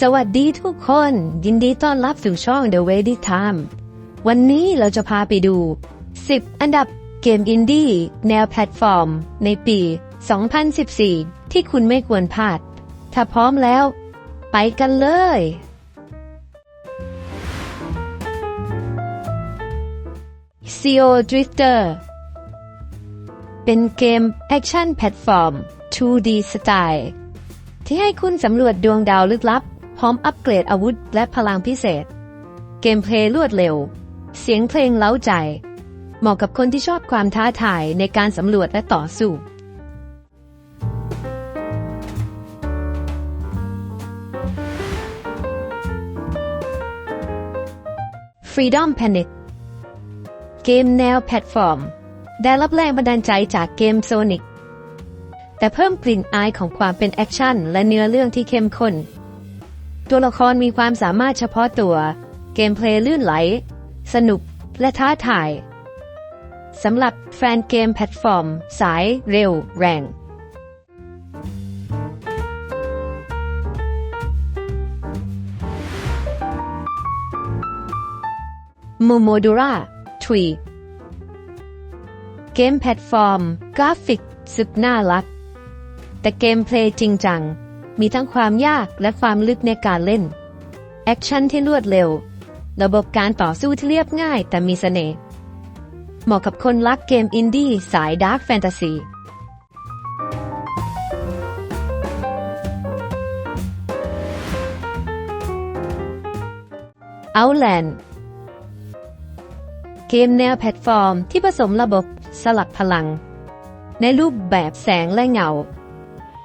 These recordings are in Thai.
สวัสดีทุกคน ยินดีต้อนรับสู่ช่อง The Ready Time วันนี้เราจะพาไปดู 10 อันดับเกมอินดี้แนวแพลตฟอร์ม ในปี 2014 ที่คุณไม่ควรพลาด ถ้าพร้อมแล้ว ไปกันเลย CO Drifter เป็นเกมแอคชั่นแพลตฟอร์ม 2D สไตล์ที่ให้คุณสำรวจดวงดาวลึกลับ พร้อมอัปเกรดอาวุธและพลังพิเศษ เกมเพลย์รวดเร็ว เสียงเพลงเล้าใจ เหมาะกับคนที่ชอบความท้าทายในการสำรวจและต่อสู้ Freedom Panic เกมแนวแพลตฟอร์ม ได้รับแรงบันดาลใจจากเกมโซนิก แต่เพิ่มกลิ่นอายของความเป็นแอคชั่นและเนื้อเรื่องที่เข้มข้น ตัวละครมีความสามารถเฉพาะตัว เกมเพลย์ลื่นไหล สนุกและท้าทายสำหรับแฟนเกมแพลตฟอร์ม สายเร็วแรงโมโมดูราทรีเกมแพลตฟอร์ม กราฟิกสุดน่ารัก แต่เกมเพลย์จริงจัง มีทั้งความยากและความลึกในการเล่น แอคชั่นที่รวดเร็ว ระบบการต่อสู้ที่เรียบง่ายแต่มีเสน่ห์ เหมาะกับคนรักเกมอินดี้สายดาร์กแฟนตาซี Outland เกมแนวแพลตฟอร์มที่ผสมระบบสลักพลัง ในรูปแบบแสงและเงา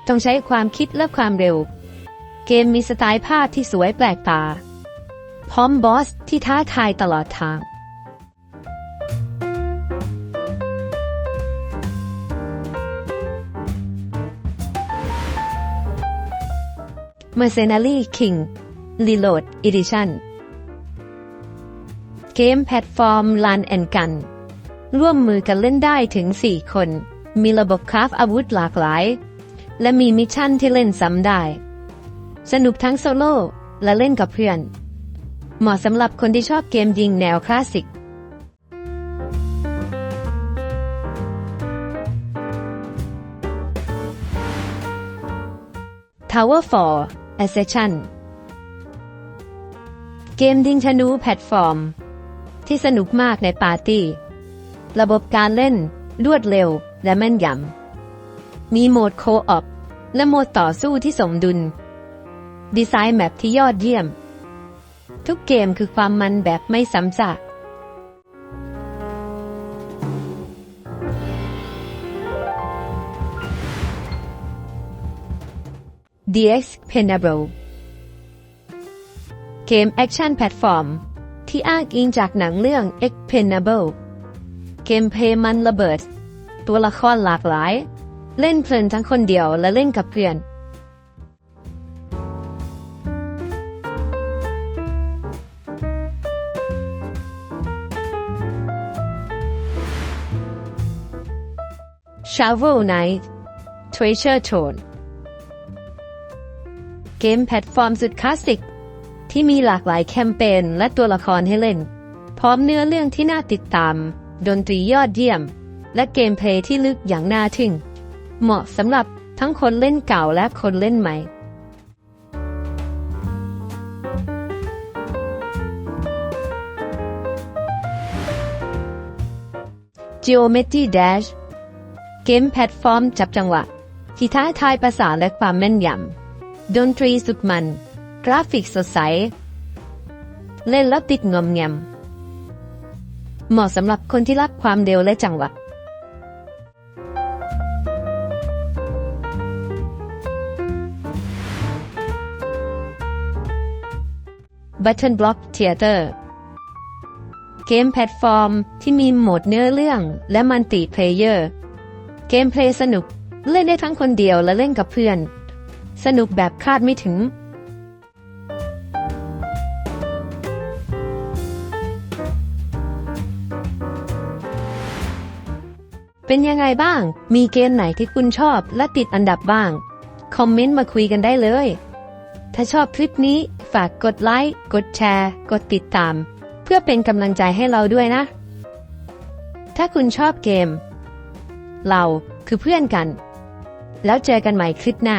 ต้องใช้ความคิดและความเร็ว เกมมีสไตล์ภาพที่สวยแปลกตา พร้อมบอสที่ท้าทายตลอดทาง Mercenary King Reload Edition เกมแพลตฟอร์มลันแอนกัน ร่วมมือกันเล่นได้ถึง 4 คน มีระบบคราฟอาวุธหลากหลาย และมีมิชชั่นที่เล่นซ้ำได้ สนุกทั้งโซโล่และเล่นกับเพื่อน เหมาะสำหรับคนที่ชอบเกมยิงแนวคลาสสิก Tower 4 Ascension เกมดิงชนูแพลตฟอร์ม ที่สนุกมากในปาร์ตี้ ระบบการเล่นรวดเร็วและแม่นยำ มีโหมดโคออปและโหมดต่อสู้ที่สมดุล ดีไซน์แมปที่ยอดเยี่ยม ทุกเกมคือความมันแบบไม่ซ้ำซาก DX Penable เกมแอคชั่นแพลตฟอร์มที่อ้างอิงจากหนังเรื่อง Expenable เกมเพลย์มันระเบิด ตัวละครหลากหลาย เล่นเพลินทั้งคนเดียวและเล่นกับเพื่อน Shovel Knight Treasure Tone เกมแพลตฟอร์มสุดคลาสสิก ที่มีหลากหลายแคมเปญและตัวละครให้เล่น พร้อมเนื้อเรื่องที่น่าติดตาม ดนตรียอดเยี่ยม และเกมเพลย์ที่ลึกอย่างน่าทึ่ง เหมาะสำหรับทั้งคนเล่นเก่าและคนเล่นใหม่ Geometry Dash เกมแพลตฟอร์มจับจังหวะ ที่ท้าทายภาษาและความแม่นยำ ดนตรีสุดมัน กราฟิกสดใส เล่นแล้วติดงอมแงม เหมาะสำหรับคนที่รักความเร็วและจังหวะ Button Block Theater เกมแพลตฟอร์มที่มีโหมดเนื้อเรื่องและมัลติเพลเยอร์ เกมเพลย์สนุกเล่นได้ทั้งคนเดียวและเล่นกับเพื่อน สนุกแบบคาดไม่ถึง เป็นยังไงบ้าง มีเกมไหนที่คุณชอบและติดอันดับบ้าง คอมเมนต์มาคุยกันได้เลย ถ้าชอบคลิปนี้ฝากกดไลค์ กดแชร์ กดติดตาม เพื่อเป็นกำลังใจให้เราด้วยนะ ถ้าคุณชอบเกม เราคือเพื่อนกัน แล้วเจอกันใหม่คลิปหน้า